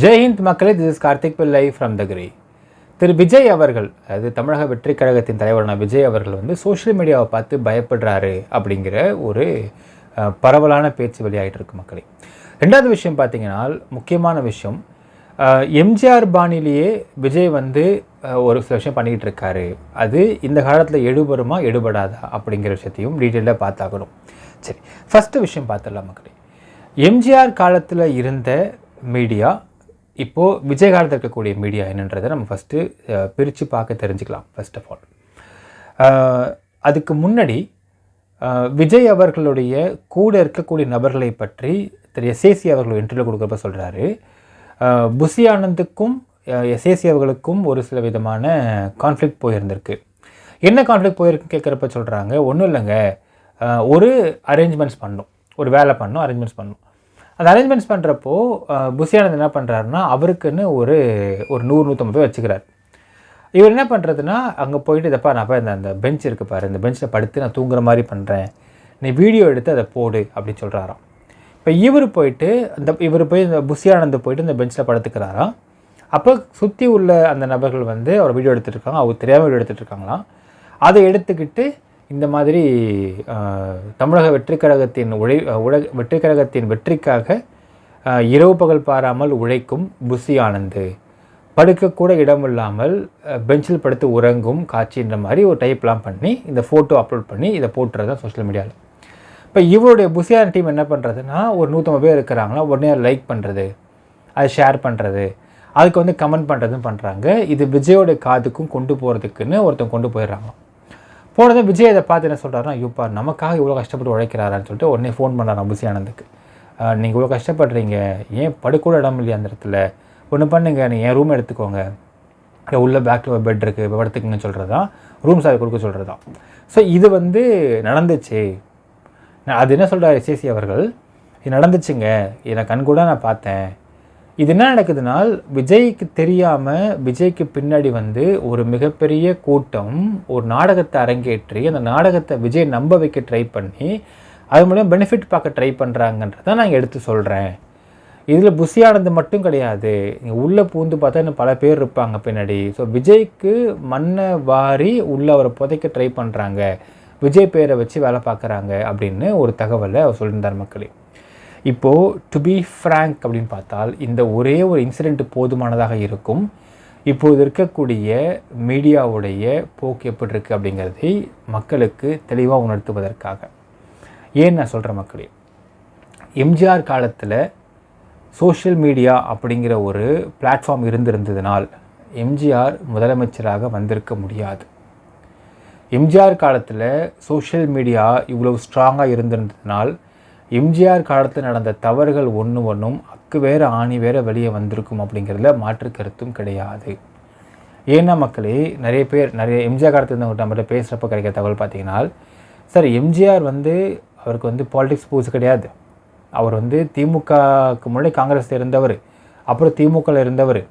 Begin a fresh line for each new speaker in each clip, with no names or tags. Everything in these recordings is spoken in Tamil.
ஜெய்ஹிந்த் மக்களே திஸ் இஸ் கார்த்திக் பிள்ளை ஃப்ரம் த திரு விஜய் அவர்கள் அதாவது தமிழக வெற்றி கழகத்தின் தலைவரான விஜய் அவர்கள் வந்து சோஷியல் மீடியாவை பார்த்து பயப்படுறாரு அப்படிங்கிற ஒரு பரவலான பேச்சு வெளியாகிட்டு இருக்கு மக்களே. ரெண்டாவது விஷயம் பார்த்தீங்கன்னா முக்கியமான விஷயம் எம்ஜிஆர் பாணிலேயே விஜய் வந்து ஒரு சில விஷயம் பண்ணிக்கிட்டு இருக்காரு. அது இந்த காலத்தில் எடுபடுமா எடுபடாதா அப்படிங்கிற விஷயத்தையும் டீட்டெயிலாக பார்த்தாகணும். சரி ஃபஸ்ட்டு விஷயம் பார்த்துடலாம் மக்களே. எம்ஜிஆர் காலத்தில் இருந்த மீடியா இப்போது விஜய் காலத்தில் இருக்கக்கூடிய மீடியா என்னன்றதை நம்ம ஃபஸ்ட்டு பிரித்து பார்க்க தெரிஞ்சுக்கலாம் ஃபர்ஸ்ட் ஆஃப் ஆல் அதுக்கு முன்னாடி விஜய் அவர்களுடைய கூட இருக்கக்கூடிய நபர்களை பற்றி திரு எஸ்ஏசி அவர்கள் இன்டர்வியூ கொடுக்குறப்ப சொல்கிறாரு புசி ஆனந்துக்கும் எஸ்ஏசி அவர்களுக்கும் ஒரு சில விதமான கான்ஃப்ளிக் போயிருந்திருக்கு. என்ன கான்ஃப்ளிக் போயிருக்குன்னு கேட்குறப்ப சொல்கிறாங்க ஒன்றும் இல்லைங்க. ஒரு அரேஞ்ச்மெண்ட்ஸ் பண்ணோம் ஒரு வேலை பண்ணும் அரேஞ்ச்மெண்ட்ஸ் பண்ணோம் அந்த அரேஞ்ச்மெண்ட்ஸ் பண்ணுறப்போ புசியானந்த் என்ன பண்ணுறாருன்னா அவருக்குன்னு ஒரு ஒரு நூறு நூற்றம்பது பேர் வச்சுக்கிறார். இவர் என்ன பண்ணுறதுன்னா அங்கே போயிட்டு இதப்பா நான் போய் இந்த அந்த பெஞ்ச் இருக்கு பாரு இந்த பெஞ்சில் படுத்து நான் தூங்குற மாதிரி பண்ணுறேன் நீ வீடியோ எடுத்து அதை போடு அப்படின்னு சொல்கிறாராம் இப்போ இவர் போயிட்டு அந்த இவர் போய் இந்த புசியானந்த் போயிட்டு இந்த பெஞ்சில் படுத்துக்கிறாராம். அப்போ சுற்றி உள்ள அந்த நபர்கள் வந்து அவர் வீடியோ எடுத்துட்டு இருக்காங்க அவர் தெரியாமல் வீடியோ எடுத்துகிட்டு இருக்காங்களாம். அதை எடுத்துக்கிட்டு இந்த மாதிரி தமிழக வெற்றி கழகத்தின் உழை உல வெற்றிக்கழகத்தின் வெற்றிக்காக இரவு பகல் பாராமல் உழைக்கும் புசி ஆனந்து. படுக்கக்கூட இடமில்லாமல் பெஞ்சில் படுத்து உறங்கும் காட்சின்ற மாதிரி ஒரு டைப்லாம் பண்ணி இந்த ஃபோட்டோ அப்லோட் பண்ணி இதை போட்டுறது தான் சோஷியல் மீடியாவில் இப்போ இவருடைய புசியான டீம் என்ன பண்ணுறதுன்னா ஒரு நூற்றம்பது பேர் இருக்கிறாங்கன்னா உடனே லைக் பண்ணுறது அதை ஷேர் பண்ணுறது அதுக்கு வந்து கமெண்ட் பண்ணுறதும் பண்ணுறாங்க இது விஜயோடைய காதுக்கும் கொண்டு போகிறதுக்குன்னு ஒருத்தன் கொண்டு போயிடுறாங்க போனதும் விஜய் இதை பார்த்து என்ன சொல்கிறாருன்னா ஐயோப்பா நமக்காக இவ்வளோ கஷ்டப்பட்டு உழைக்கிறாரான்னு சொல்லிட்டு உடனே ஃபோன் பண்ணுறான் புசி ஆனந்துக்கு. நீங்கள் இவ்வளோ கஷ்டப்படுறீங்க. ஏன் படுக்கூட இடம் இல்லையா அந்த இடத்துல? ஒன்று பண்ணுங்க. நீங்கள் என் ரூம் எடுத்துக்கோங்க. உள்ளே உள்ள பேக்கில் ஒரு பெட் இருக்குது படுத்துக்குங்கன்னு சொல்கிறது தான் ரூம் சார் கொடுக்க சொல்கிறது தான் ஸோ இது வந்து நடந்துச்சு. நான் அது என்ன சொல்கிறார் எஸ்எஸ்சி அவர்கள்? இது நடந்துச்சுங்க. இதை நான் கண்கூட நான் பார்த்தேன். இது என்ன நடக்குதுனால் விஜய்க்கு தெரியாமல் விஜய்க்கு பின்னாடி வந்து ஒரு மிகப்பெரிய கூட்டம் ஒரு நாடகத்தை அரங்கேற்றி அந்த நாடகத்தை விஜய் நம்ப வைக்க ட்ரை பண்ணி அது மூலயமா பெனிஃபிட் பார்க்க ட்ரை பண்ணுறாங்கன்றதை நான் எடுத்து சொல்கிறேன் இதில் புசியானது மட்டும் கிடையாது. இங்கே உள்ளே பூந்து பார்த்தா இன்னும் பல பேர் இருப்பாங்க பின்னாடி. ஸோ விஜய்க்கு மண்ணை வாரி உள்ளே அவரை புதைக்க ட்ரை பண்ணுறாங்க விஜய் பேரை வச்சு வேலை பார்க்குறாங்க அப்படின்னு ஒரு தகவலை அவர் சொல்லியிருந்தார் மக்களே. இப்போது டு பி ஃப்ரேங்க் அப்படின்னு பார்த்தால் இந்த ஒரே ஒரு இன்சிடெண்ட் போதுமானதாக இருக்கும். இப்போது இருக்கக்கூடிய மீடியாவுடைய போக்கு எப்படி இருக்குது அப்படிங்கிறதை மக்களுக்கு தெளிவாக உணர்த்துவதற்காக. ஏன் நான் சொல்கிறேன் மக்களே? எம்ஜிஆர் காலத்தில் சோஷியல் மீடியா அப்படிங்கிற ஒரு பிளாட்ஃபார்ம் இருந்திருந்ததுனால் எம்ஜிஆர் முதலமைச்சராக வந்திருக்க முடியாது. எம்ஜிஆர் காலத்தில் சோஷியல் மீடியா இவ்வளவு ஸ்ட்ராங்காக இருந்திருந்ததுனால் எம்ஜிஆர் காலத்தில் நடந்த தவறுகள் ஒன்று ஒன்றும் அக்கு வேற ஆணி வேற வெளியே வந்திருக்கும் அப்படிங்கிறதுல மாற்று கருத்தும் கிடையாது. ஏன்னா மக்களே நிறைய பேர் நிறைய எம்ஜிஆர் காலத்தில் இருந்தவங்க நம்மகிட்ட பேசுகிறப்ப கிடைக்கிற தகவல் பார்த்தீங்கன்னா சார் எம்ஜிஆர் வந்து அவருக்கு வந்து பாலிடிக்ஸ் பூஸ் கிடையாது. அவர் வந்து திமுகவுக்கு முன்னாடி காங்கிரஸில் இருந்தவர் அப்புறம் திமுகவில் இருந்தவர்.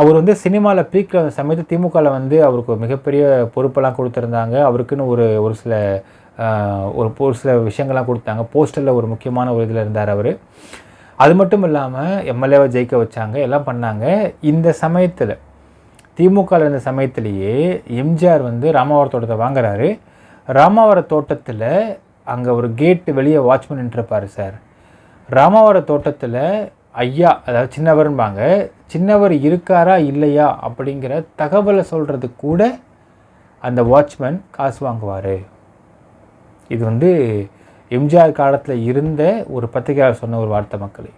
அவர் வந்து சினிமாவில் பீக்கில் அந்த சமயத்து திமுகவில் வந்து அவருக்கு மிகப்பெரிய பொறுப்பெல்லாம் கொடுத்துருந்தாங்க. அவருக்குன்னு ஒரு ஒரு சில ஒரு ஒரு சில விஷயங்கள்லாம் கொடுத்தாங்க. போஸ்டரில் ஒரு முக்கியமான ஒரு இதில் இருந்தார் அவர். அது மட்டும் இல்லாமல் எம்எல்ஏவை ஜெயிக்க வச்சாங்க எல்லாம் பண்ணாங்க. இந்த சமயத்தில் திமுகவில் இருந்த சமயத்திலேயே எம்ஜிஆர் வந்து ராமாவர தோட்டத்தை வாங்குறாரு. ராமாவர தோட்டத்தில் அங்கே ஒரு கேட்டு வெளியே வாட்ச்மேன் நின்றுருப்பார் சார். ராமாவர தோட்டத்தில் ஐயா அதாவது சின்னவர்ன்பாங்க சின்னவர் இருக்காரா இல்லையா? அப்படிங்கிற தகவலை சொல்கிறது கூட அந்த வாட்ச்மேன் காசு வாங்குவார். இது வந்து எம்ஜிஆர் காலத்தில் இருந்த ஒரு பத்திரிகையாளர் சொன்ன ஒரு வார்த்தை மக்களே.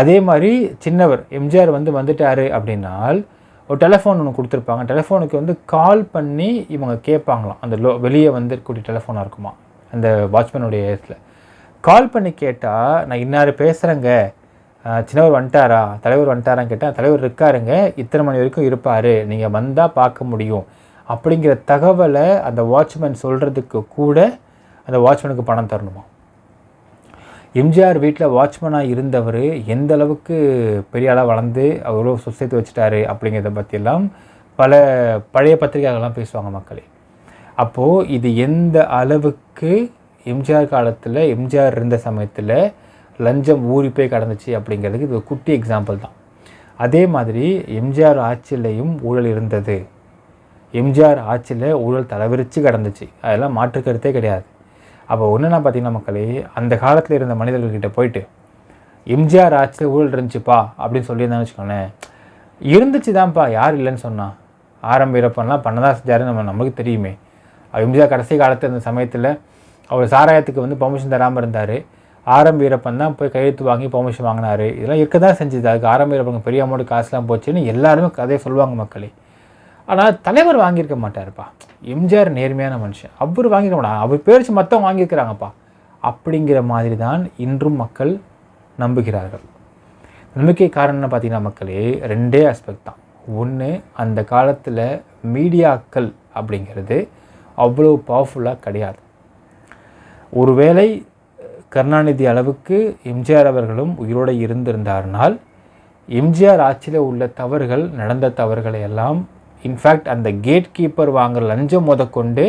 அதே மாதிரி சின்னவர் எம்ஜிஆர் வந்து வந்துட்டார் அப்படின்னால் ஒரு டெலஃபோன் ஒன்று கொடுத்துருப்பாங்க. டெலஃபோனுக்கு வந்து கால் பண்ணி இவங்க கேட்பாங்களாம். அந்த லோ வெளியே வந்து இருக்கக்கூடிய டெலஃபோனாக இருக்குமா? அந்த வாட்ச்மேனுடைய இடத்துல கால் பண்ணி கேட்டால் நான் இன்னார் பேசுகிறேங்க சின்னவர் வந்துட்டாரா? தலைவர் வந்துட்டாரான்னு கேட்டால் தலைவர் இருக்காருங்க. இத்தனை மணி வரைக்கும் இருப்பார். நீங்கள் வந்தால் பார்க்க முடியும். அப்படிங்கிற தகவலை அந்த வாட்ச்மேன் சொல்கிறதுக்கு கூட அந்த வாட்ச்மேனுக்கு பணம் தரணுமா? எம்ஜிஆர் வீட்டில் வாட்ச்மேனாக இருந்தவர் எந்த அளவுக்கு பெரிய ஆளாக வளர்ந்து அவ்வளோ சொசைத்து வச்சுட்டாரு அப்படிங்கிறத பற்றியெல்லாம் பல பழைய பத்திரிகைகள்லாம் பேசுவாங்க மக்களே. அப்போது இது எந்த அளவுக்கு எம்ஜிஆர் காலத்தில் எம்ஜிஆர் இருந்த சமயத்தில் லஞ்சம் ஊறி போய் கடந்துச்சு அப்படிங்கிறதுக்கு இது ஒரு குட்டி எக்ஸாம்பிள் தான். அதே மாதிரி எம்ஜிஆர் ஆட்சியிலையும் ஊழல் இருந்தது. எம்ஜிஆர் ஆட்சியில் ஊழல் தலைவிரிச்சு கிடந்துச்சு. அதெல்லாம் மாற்று கருத்தே கிடையாது. அப்போ ஒன்றுனா பார்த்தீங்கன்னா மக்களே அந்த காலத்தில் இருந்த மனிதர்கள்கிட்ட போயிட்டு எம்ஜிஆர் ஆட்சியில் ஊழல் இருந்துச்சுப்பா அப்படின்னு சொல்லியிருந்தான்னு வச்சுக்கோங்களேன். இருந்துச்சு தான்ப்பா யார் இல்லைன்னு சொன்னா. ஆரம்ப இறப்பெல்லாம் பண்ணதான் செஞ்சார் நம்ம நமக்கு தெரியுமே. எம்ஜிஆர் கடைசி காலத்தில் இருந்த சமயத்தில் அவர் சாராயத்துக்கு வந்து பெர்மிஷன் தராமல் இருந்தார். ஆரம்ப வீரப்பன் தான் போய் கையெழுத்து வாங்கி பெர்மிஷன் வாங்கினாரு. இதெல்லாம் இருக்க தான் செஞ்சுது. அதுக்கு ஆரம்ப வீரப்பங்க பெரிய அமௌண்ட் காசுலாம் போச்சுன்னு எல்லாருமே கதையை சொல்லுவாங்க மக்களே. ஆனால் தலைவர் வாங்கியிருக்க மாட்டார்ப்பா. எம்ஜிஆர் நேர்மையான மனுஷன். அவர் வாங்கிக்க மாட்டாங்க அவர் பேரிச்சு மற்றவங்க வாங்கியிருக்கிறாங்கப்பா. அப்படிங்கிற மாதிரி தான் இன்றும் மக்கள் நம்புகிறார்கள். நம்பிக்கை காரணம்னு பார்த்தீங்கன்னா மக்களே ரெண்டே ஆஸ்பெக்ட் தான். ஒன்று அந்த காலத்தில் மீடியாக்கள் அப்படிங்கிறது அவ்வளோ பவர்ஃபுல்லாக கிடையாது. ஒருவேளை கருணாநிதி அளவுக்கு எம்ஜிஆர் அவர்களும் உயிரோடு இருந்திருந்தார்னால் எம்ஜிஆர் ஆட்சியில் உள்ள தவறுகள் நடந்த தவறுகளை எல்லாம் இன்ஃபேக்ட் அந்த கேட் கீப்பர் வாங்குற லஞ்சம் முதற்கொண்டு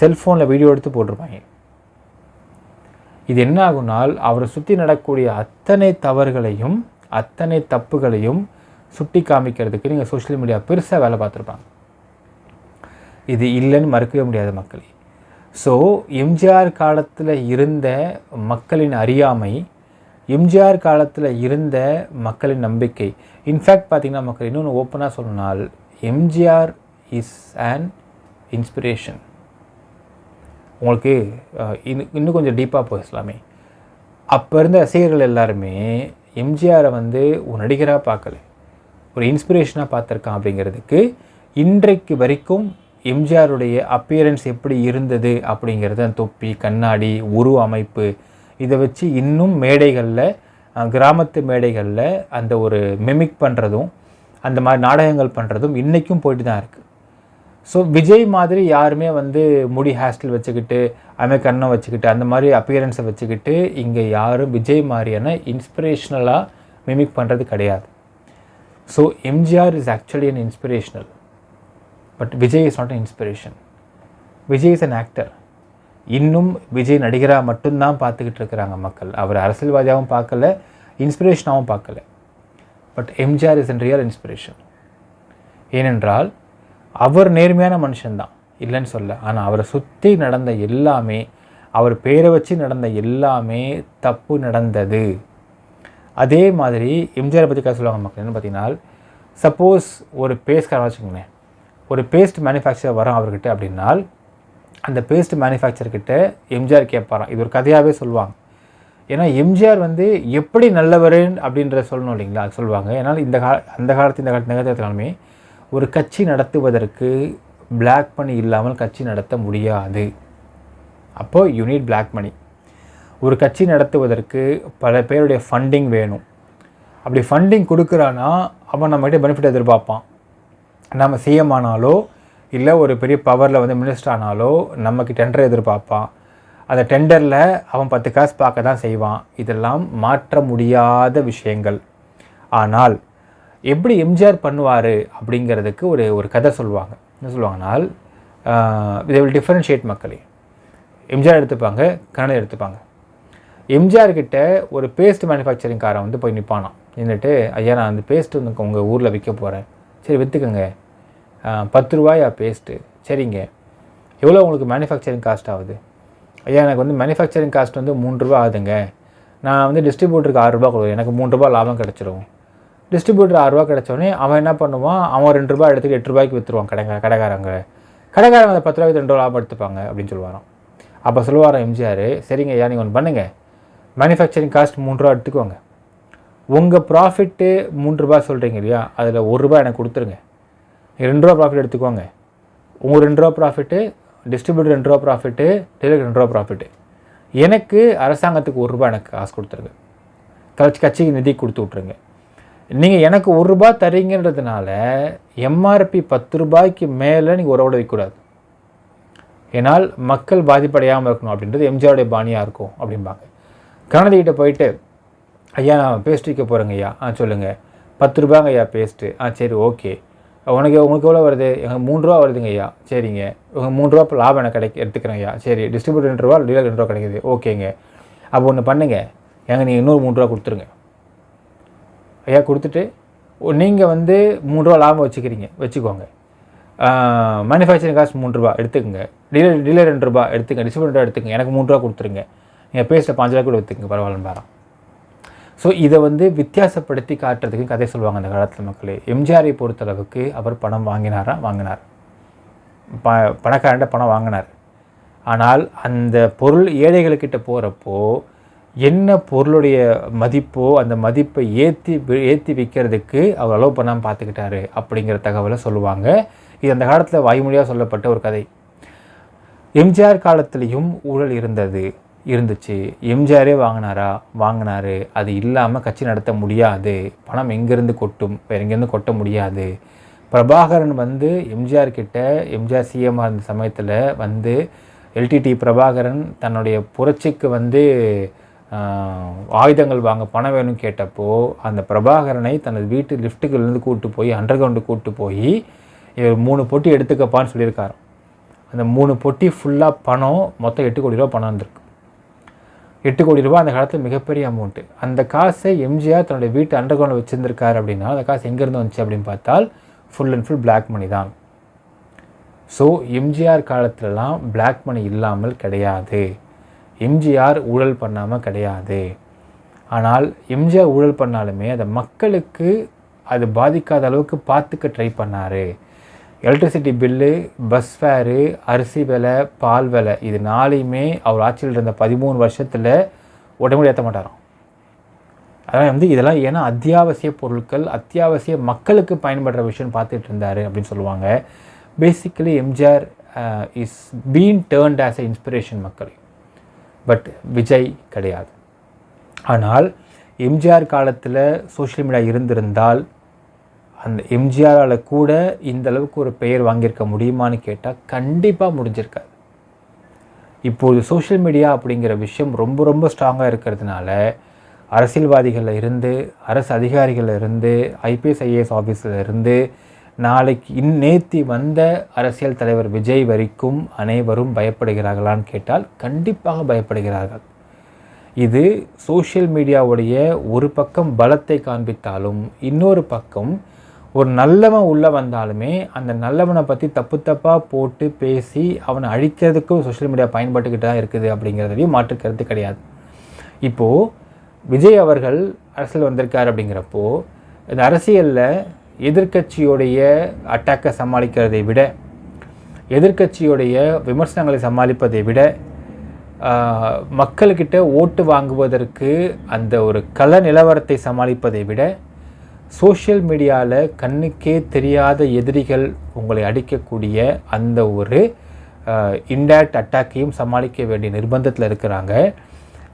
செல்ஃபோனில் வீடியோ எடுத்து போட்டிருப்பாங்க. இது என்ன ஆகுனால் அவரை சுற்றி நடக்கக்கூடிய அத்தனை தவறுகளையும் அத்தனை தப்புகளையும் சுட்டி காமிக்கிறதுக்கு நீங்கள் சோஷியல் மீடியா பெருசாக வேலை பார்த்துருப்பாங்க. இது இல்லைன்னு மறுக்கவே முடியாது மக்களே. ஸோ எம்ஜிஆர் காலத்தில் இருந்த மக்களின் அறியாமை எம்ஜிஆர் காலத்தில் இருந்த மக்களின் நம்பிக்கை இன்ஃபேக்ட் பார்த்திங்கன்னா மக்கள் இன்னொன்று ஓப்பனாக சொல்லணும்னால் எம்ஜிஆர் இஸ் அண்ட் இன்ஸ்பிரேஷன் உங்களுக்கு இன்னும் இன்னும் கொஞ்சம் டீப்பாக பேசலாமே. அப்போ இருந்த ரசிகர்கள் எல்லாருமே எம்ஜிஆரை வந்து ஒரு நடிகராக பார்க்கல. ஒரு இன்ஸ்பிரேஷனாக பார்த்துருக்கான் அப்படிங்கிறதுக்கு இன்றைக்கு வரைக்கும் எம்ஜிஆருடைய அப்பியரன்ஸ் எப்படி இருந்தது அப்படிங்கிறது அந்த தொப்பி கண்ணாடி உரு அமைப்பு இதை வச்சு இன்னும் மேடைகளில் கிராமத்து மேடைகளில் அந்த ஒரு மெமிக் பண்ணுறதும் அந்த மாதிரி நாடகங்கள் பண்ணுறதும் இன்றைக்கும் போயிட்டு தான் இருக்குது ஸோ விஜய் மாதிரி யாருமே வந்து முடி ஹேஸ்டில் வச்சுக்கிட்டு அதுமாதிரி கண்ணை வச்சுக்கிட்டு அந்த மாதிரி அப்பியரன்ஸை வச்சுக்கிட்டு இங்கே யாரும் விஜய் மாதிரியான இன்ஸ்பிரேஷ்னலாக மிமிக் பண்ணுறது கிடையாது. So MGR is actually an inspirational but Vijay is not an inspiration Vijay is an actor இன்னும் விஜய் நடிகராக மட்டும்தான் பார்த்துக்கிட்டு இருக்கிறாங்க மக்கள். அவர் அரசியல்வாதியாகவும் பார்க்கல இன்ஸ்பிரேஷனாகவும் பார்க்கல. But MGR is an real inspiration ஏனென்றால் அவர் நேர்மையான மனுஷன்தான். இல்லைன்னு சொல்ல. ஆனால் அவரை சுற்றி நடந்த எல்லாமே அவர் பேரை வச்சு நடந்த எல்லாமே தப்பு நடந்தது. அதே மாதிரி எம்ஜிஆரை பற்றி கதை சொல்லுவாங்க மக்கள். என்ன பார்த்தீங்கன்னா சப்போஸ் ஒரு பேஸ்ட்காரன் வச்சுக்கோங்களேன். ஒரு பேஸ்ட் மேனுஃபேக்சர் வரும் அவர்கிட்ட அப்படின்னால் அந்த பேஸ்ட் மேனுஃபேக்சர்கிட்ட எம்ஜிஆர் கேட்பாராம். இது ஒரு கதையாகவே சொல்லுவாங்க. ஏன்னா எம்ஜிஆர் வந்து எப்படி நல்லவர் அப்படின்ற சொல்லணும் இல்லைங்களா? சொல்லுவாங்க. ஏன்னால் இந்த கா அந்த காலத்து இந்த காலத்து நிகழ்த்தாலுமே ஒரு கட்சி நடத்துவதற்கு பிளாக் மணி இல்லாமல் கட்சி நடத்த முடியாது. அப்போது யூனிட் பிளாக் மணி ஒரு கட்சி நடத்துவதற்கு பல பேருடைய ஃபண்டிங் வேணும். அப்படி ஃபண்டிங் கொடுக்குறான்னா அவன் நம்மகிட்ட பெனிஃபிட் எதிர்பார்ப்பான். நம்ம சிஎம் ஆனாலோ இல்லை ஒரு பெரிய பவரில் வந்து மினிஸ்டர் ஆனாலோ நமக்கு டெண்டர் எதிர்பார்ப்பான். அந்த டெண்டரில் அவன் பத்து காசு பார்க்க தான் செய்வான். இதெல்லாம் மாற்ற முடியாத விஷயங்கள். ஆனால் எப்படி எம்ஜிஆர் பண்ணுவார் அப்படிங்கிறதுக்கு ஒரு ஒரு கதை சொல்லுவாங்க. என்ன சொல்லுவாங்கனால் இதை வில் டிஃப்ரென்ஷியேட் மக்களே. எம்ஜிஆர் எடுத்துப்பாங்க கன்னடம் எடுத்துப்பாங்க. எம்ஜிஆர் கிட்ட ஒரு பேஸ்ட் மேனுஃபேக்சரிங் காரை வந்து போய் நிற்பானான் நின்றுட்டு ஐயா நான் அந்த பேஸ்ட் வந்து உங்கள் ஊரில் விற்க போகிறேன் சரி விற்றுக்கோங்க பத்து ரூபாயா பேஸ்ட்டு சரிங்க. எவ்வளோ உங்களுக்கு மேனுஃபேக்சரிங் காஸ்ட் ஆகுது? ஐயா எனக்கு வந்து மேனுஃபேக்சரிங் காஸ்ட் வந்து மூணு ரூபா ஆகுதுங்க. நான் வந்து டிஸ்ட்ரிபியூட்டருக்கு ஆறுரூபா கொடுக்குறேன். எனக்கு மூணு ரூபா லாபம் கிடச்சிரும். டிஸ்ட்ரிபியூட்டர் ஆறுரூவா கிடச்சோடனே அவன் என்ன பண்ணுவான்? அவன் ரெண்டு ரூபா எடுத்துட்டு எட்டு ரூபாய்க்கு விற்றுருவான் கடை கடைக்காரங்க. கடைக்காரங்க அந்த பத்து ரூபாய்க்கு ரெண்டு ரூபா லாபம் எடுத்துப்பாங்க அப்படின்னு சொல்லுவாராம். அப்போ சொல்லுவாராம் எம்ஜிஆர் சரிங்க ஐயா நீங்கள் ஒன்று பண்ணுங்கள் மேனுஃபேக்சரிங் காஸ்ட் மூணு ரூபா எடுத்துக்கோங்க. உங்கள் ப்ராஃபிட்டு மூன்று ரூபா சொல்கிறீங்க இல்லையா? அதில் ஒரு ரூபா எனக்கு கொடுத்துருங்க. ரெண்டு ரூபா ப்ராஃபிட் எடுத்துக்கோங்க. உங்கள் ரெண்டு ரூபா ப்ராஃபிட்டு டிஸ்ட்ரிபியூட்டர் ரெண்டு ரூபா ப்ராஃபிட்டு டெய்லருக்கு ரெண்டு ரூபா ப்ராஃபிட்டு எனக்கு அரசாங்கத்துக்கு ஒரு ரூபா எனக்கு காசு கொடுத்துருங்க. கட்சி கட்சிக்கு நிதி கொடுத்து விட்ருங்க நீங்கள் எனக்கு ஒரு ரூபா தரீங்கன்றதுனால எம்ஆர்பி பத்து ரூபாய்க்கு மேலே நீங்கள் உறவோட வைக்கக்கூடாது. ஏன்னால் மக்கள் பாதிப்படையாமல் இருக்கணும் அப்படின்றது எம்ஜிஆருடைய பாணியாக இருக்கும் அப்படிம்பாங்க. கருணாநிதிக்கிட்ட போயிட்டு ஐயா நான் பேஸ்ட் விற்க போகிறேங்க ஐயா ஆ சொல்லுங்கள் பத்து ரூபாங்க ஐயா பேஸ்ட்டு ஆ சரி ஓகே. உனக்கு உங்களுக்கு எவ்வளோ வருது? எங்கள் மூணு ரூபா வருதுங்க ஐயா. சரிங்க. உங்கள் மூணு ரூபா லாபம் எனக்கு கிடைக்க எடுத்துக்கிறேன் ஐயா. சரி டிஸ்ட்ரிபியூட்டர் ரெண்டு ரூபா டீலர் ரெண்டு ரூபா கிடைக்குது. ஓகேங்க. அப்போ ஒன்று பண்ணுங்க. ஏங்க நீங்கள் இன்னொரு மூணு ரூபா கொடுத்துருங்க. ஐயா கொடுத்துட்டு நீங்கள் வந்து மூணு ரூபா லாபம் வச்சுக்கிறீங்க. வச்சுக்கோங்க. மேனுஃபேக்சரிங் காசு மூணு ரூபா எடுத்துக்கோங்க. டீலர் டீலர் ரெண்டு ரூபா எடுத்துங்க. டிஸ்ட்ரிபியூட்டர் எடுத்துங்க எனக்கு மூணு ரூபா கொடுத்துருங்க. நீங்கள் பேஸ்ட்டில் பாஞ்சு ரூபா கூட எடுத்துக்கங்க பரவாயில்லன்னு பாரம் ஸோ இதை வந்து வித்தியாசப்படுத்தி காட்டுறதுக்கு கதை சொல்லுவாங்க அந்த காலத்தில் மக்களே. எம்ஜிஆரை பொறுத்தளவுக்கு அவர் பணம் வாங்கினாரா? வாங்கினார். ப பணக்காரன்ட்ட பணம் வாங்கினார். ஆனால் அந்த பொருள் ஏழைகளுக்கிட்ட போகிறப்போ என்ன பொருளுடைய மதிப்போ அந்த மதிப்பை ஏற்றி ஏற்றி விற்கிறதுக்கு அவர் அலோவ் பண்ணாமல் பார்த்துக்கிட்டாரு அப்படிங்கிற தகவலை சொல்லுவாங்க. இது அந்த காலத்தில் வாய்மொழியாக சொல்லப்பட்ட ஒரு கதை. எம்ஜிஆர் காலத்துலேயும் ஊழல் இருந்தது. இருந்துச்சு. எம்ஜிஆரே வாங்கினாரா? வாங்கினாரு. அது இல்லாமல் கட்சி நடத்த முடியாது. பணம் எங்கேருந்து கொட்டும்? வேறு எங்கேருந்து கொட்ட முடியாது. பிரபாகரன் வந்து எம்ஜிஆர் கிட்ட எம்ஜிஆர் சிஎம்மாக இருந்த சமயத்தில் வந்து எல்டிடி பிரபாகரன் தன்னுடைய புரட்சிக்கு வந்து ஆயுதங்கள் வாங்க பணம் வேணும்னு கேட்டப்போ அந்த பிரபாகரனை தனது வீட்டு லிஃப்ட்டுக்குள்ளேருந்து கூப்பிட்டு போய் அண்டர் கிரவுண்டு கூப்பிட்டு போய் இவர் மூணு பொட்டி எடுத்துக்கப்பான்னு சொல்லியிருக்காரு அந்த மூணு பொட்டி ஃபுல்லாக பணம் மொத்தம் எட்டு கோடி ரூபா பணம் வந்திருக்கு. எட்டு கோடி ரூபாய் அந்த காலத்தில் மிகப்பெரிய அமௌண்ட்டு அந்த காசை எம்ஜிஆர் தன்னுடைய வீட்டு அண்டர் கிரவுண்டில் வச்சுருந்துருக்காரு அப்படின்னா அந்த காசு எங்கேருந்து வந்துச்சு அப்படின்னு பார்த்தால் full and full black money தான். ஸோ எம்ஜிஆர் காலத்துலலாம் பிளாக் மணி இல்லாமல் கிடையாது. எம்ஜிஆர் ஊழல் பண்ணாமல் கிடையாது. ஆனால் எம்ஜிஆர் ஊழல் பண்ணாலுமே அதை மக்களுக்கு அது பாதிக்காத அளவுக்கு பார்த்துக்க ட்ரை பண்ணார். எலக்ட்ரிசிட்டி பில்லு பஸ் ஃபேரு அரிசி விலை பால் விலை இது நாளையுமே அவர் ஆட்சியில் இருந்த பதிமூணு வருஷத்தில் உடம்புல ஏற்ற மாட்டாராம். அதனால் வந்து இதெல்லாம் ஏன்னா அத்தியாவசிய பொருட்கள் அத்தியாவசிய மக்களுக்கு பயன்படுற விஷயம் பார்த்துட்டு இருந்தார் அப்படின்னு சொல்லுவாங்க. Basically MGR is been turned as a inspiration மக்கள். பட் விஜய் கிடையாது. ஆனால் எம்ஜிஆர் காலத்தில் சோஷியல் மீடியா இருந்திருந்தால் அந்த எம்ஜிஆரால் கூட இந்த அளவுக்கு ஒரு பெயர் வாங்கியிருக்க முடியுமான்னு கேட்டால் கண்டிப்பாக முடிஞ்சிருக்காது. இப்போது சோஷியல் மீடியா அப்படிங்கிற விஷயம் ரொம்ப ரொம்ப ஸ்ட்ராங்காக இருக்கிறதுனால அரசியல்வாதிகளில் இருந்து அரசு அதிகாரிகளில் இருந்து ஐபிஎஸ் ஐஏஎஸ் ஆஃபீஸில் இருந்து நாளைக்கு இந்நேத்தி வந்த அரசியல் தலைவர் விஜய் வரைக்கும் அனைவரும் பயப்படுகிறார்களான்னு கேட்டால் கண்டிப்பாக பயப்படுகிறார்கள். இது சோஷியல் மீடியாவுடைய ஒரு பக்கம் பலத்தை காண்பித்தாலும் இன்னொரு பக்கம் ஒரு நல்லவன் உள்ளே வந்தாலுமே அந்த நல்லவனை பற்றி தப்பு தப்பாக போட்டு பேசி அவனை அழிக்கிறதுக்கும் சோஷியல் மீடியா பயன்பட்டுக்கிட்டு தான் இருக்குது அப்படிங்கிறதுலையும் மாற்று கருத்து கிடையாது. இப்போது விஜய் அவர்கள் அரசியல் வந்திருக்கார் அப்படிங்கிறப்போ இந்த அரசியலில் எதிர்க்கட்சியுடைய அட்டாக்கை சமாளிக்கிறதை விட எதிர்க்கட்சியுடைய விமர்சனங்களை சமாளிப்பதை விட மக்கள்கிட்ட ஓட்டு வாங்குவதற்கு அந்த ஒரு கள நிலவரத்தை சமாளிப்பதை விட சோஷியல் மீடியாவில் கண்ணுக்கே தெரியாத எதிரிகள் உங்களை அடிக்கக்கூடிய அந்த ஒரு இன்டைரக்ட் அட்டாக்கையும் சமாளிக்க வேண்டிய நிர்பந்தத்தில் இருக்கிறாங்க.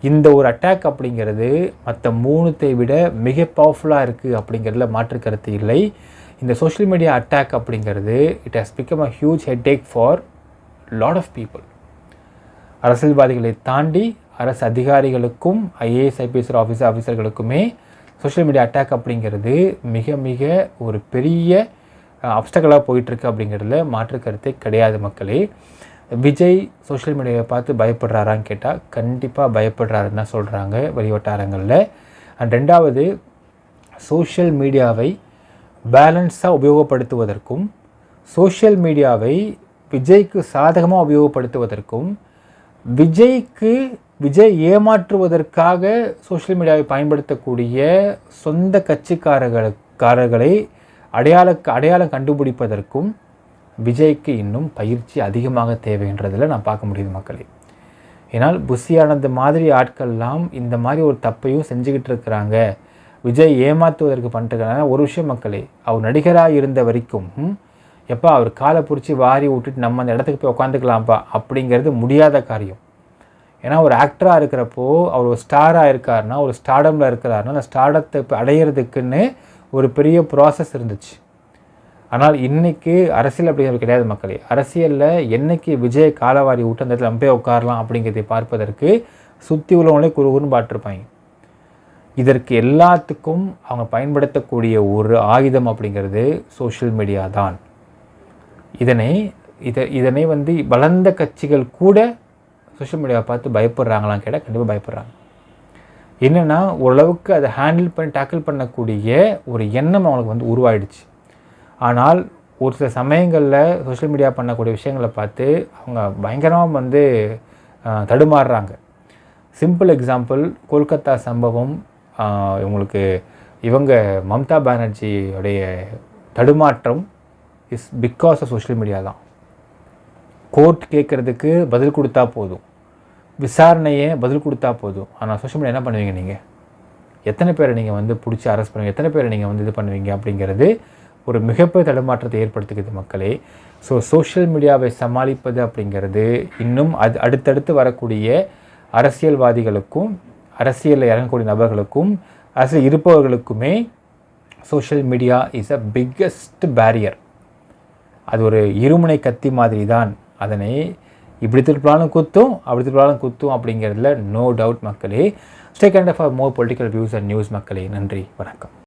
இந்த ஒரு அட்டாக் அப்படிங்கிறது மற்ற மூணுத்தை விட மிக பவர்ஃபுல்லாக இருக்குது அப்படிங்கிறதுல மாற்று கருத்து இல்லை. இந்த சோஷியல் மீடியா அட்டாக் அப்படிங்கிறது it has become a huge headache for lot of people அரசியல்வாதிகளை தாண்டி அரசு அதிகாரிகளுக்கும் ஐஏஎஸ் ஐபிஎஸ் ஆஃபீஸர் ஆஃபீஸர்களுக்குமே சோஷியல் மீடியா அட்டாக் அப்படிங்கிறது மிக மிக ஒரு பெரிய அப்டக்கலாக போயிட்டுருக்கு அப்படிங்கிறதுல மாற்று கருத்தே கிடையாது மக்களே. விஜய் சோஷியல் மீடியாவை பார்த்து பயப்படுறாரான்னு கேட்டால் கண்டிப்பாக பயப்படுறாருன்னு தான் சொல்கிறாங்க வெளிவட்டாரங்களில். அண்ட் ரெண்டாவது சோஷியல் மீடியாவை பேலன்ஸாக உபயோகப்படுத்துவதற்கும் சோஷியல் மீடியாவை விஜய்க்கு சாதகமாக உபயோகப்படுத்துவதற்கும் விஜய்க்கு விஜய் ஏமாற்றுவதற்காக சோஷியல் மீடியாவை பயன்படுத்தக்கூடிய சொந்த கட்சிக்காரர்களுக்காரர்களை அடையாள அடையாளம் கண்டுபிடிப்பதற்கும் விஜய்க்கு இன்னும் பயிற்சி அதிகமாக தேவைன்றதில் நான் பார்க்க முடியுது மக்களே. ஏன்னால் புஷியானந்த மாதிரி ஆட்கள்லாம் இந்த மாதிரி ஒரு தப்பையும் செஞ்சுக்கிட்டு இருக்கிறாங்க. விஜய் ஏமாற்றுவதற்கு பண்ணிட்டுருக்காங்க ஒரு விஷயம் மக்களே அவர் நடிகராக இருந்த வரைக்கும் எப்போ அவர் காலை பிடிச்சி வாரி விட்டுட்டு நம்ம அந்த இடத்துக்கு போய் உட்காந்துக்கலாம்ப்பா அப்படிங்கிறது முடியாத காரியம். ஏன்னா ஒரு ஆக்டராக இருக்கிறப்போ அவர் ஒரு ஸ்டாராக இருக்காருன்னா ஒரு ஸ்டாடமில் இருக்கிறாருன்னா அந்த ஸ்டாடத்தை இப்போ அடையிறதுக்குன்னு ஒரு பெரிய ப்ராசஸ் இருந்துச்சு. ஆனால் இன்னைக்கு அரசியல் அப்படிங்கிறது கிடையாது மக்களே. அரசியலில் என்னைக்கு விஜய் காலவாரி விட்டு அந்த இடத்துல நம்பே உட்காரலாம் அப்படிங்கிறதை பார்ப்பதற்கு சுற்றி உள்ளவங்களே குறுகுன்னு பாட்டிருப்பாங்க இதற்கு எல்லாத்துக்கும் அவங்க பயன்படுத்தக்கூடிய ஒரு ஆயுதம் அப்படிங்கிறது சோஷியல் மீடியா தான். இதனை இதை இதனை வந்து வளர்ந்த கட்சிகள் கூட சோஷியல் மீடியாவை பார்த்து பயப்படுறாங்களான்னு கேட்டால் கண்டிப்பாக பயப்படுறாங்க. என்னென்னா ஓரளவுக்கு அதை ஹேண்டில் பண்ணி டேக்கிள் பண்ணக்கூடிய ஒரு எண்ணம் அவங்களுக்கு வந்து உருவாயிடுச்சு. ஆனால் ஒரு சில சமயங்களில் சோஷியல் மீடியா பண்ணக்கூடிய விஷயங்களை பார்த்து அவங்க பயங்கரமாக வந்து தடுமாறுறாங்க. சிம்பிள் எக்ஸாம்பிள் கொல்கத்தா சம்பவம் இவங்களுக்கு இவங்க மம்தா பானர்ஜியோடைய தடுமாற்றம் is because of social media தான். கோர்ட் கேட்குறதுக்கு பதில் கொடுத்தா போதும். விசாரணையே பதில் கொடுத்தா போதும். ஆனால் சோஷியல் மீடியா என்ன பண்ணுவீங்க நீங்கள் எத்தனை பேரை நீங்கள் வந்து பிடிச்சி அரெஸ்ட் பண்ணுவீங்க? எத்தனை பேரை நீங்கள் வந்து இது பண்ணுவீங்க? அப்படிங்கிறது ஒரு மிகப்பெரிய தடுமாற்றத்தை ஏற்படுத்துகிறது மக்களே. ஸோ சோஷியல் மீடியாவை சமாளிப்பது அப்படிங்கிறது இன்னும் அது அடுத்தடுத்து வரக்கூடிய அரசியல்வாதிகளுக்கும் அரசியலில் இறங்கக்கூடிய நபர்களுக்கும் அரசியல் இருப்பவர்களுக்குமே social media is a biggest barrier அது ஒரு இருமுனை கத்தி மாதிரி தான் அதனை இப்படி திருப்பினாலும் குத்தும் அப்படி திருப்பினாலும் குத்தும் அப்படிங்கிறதுல நோ டவுட் மக்களே. Stay tuned for more political views and news மக்களே. நன்றி. வணக்கம்.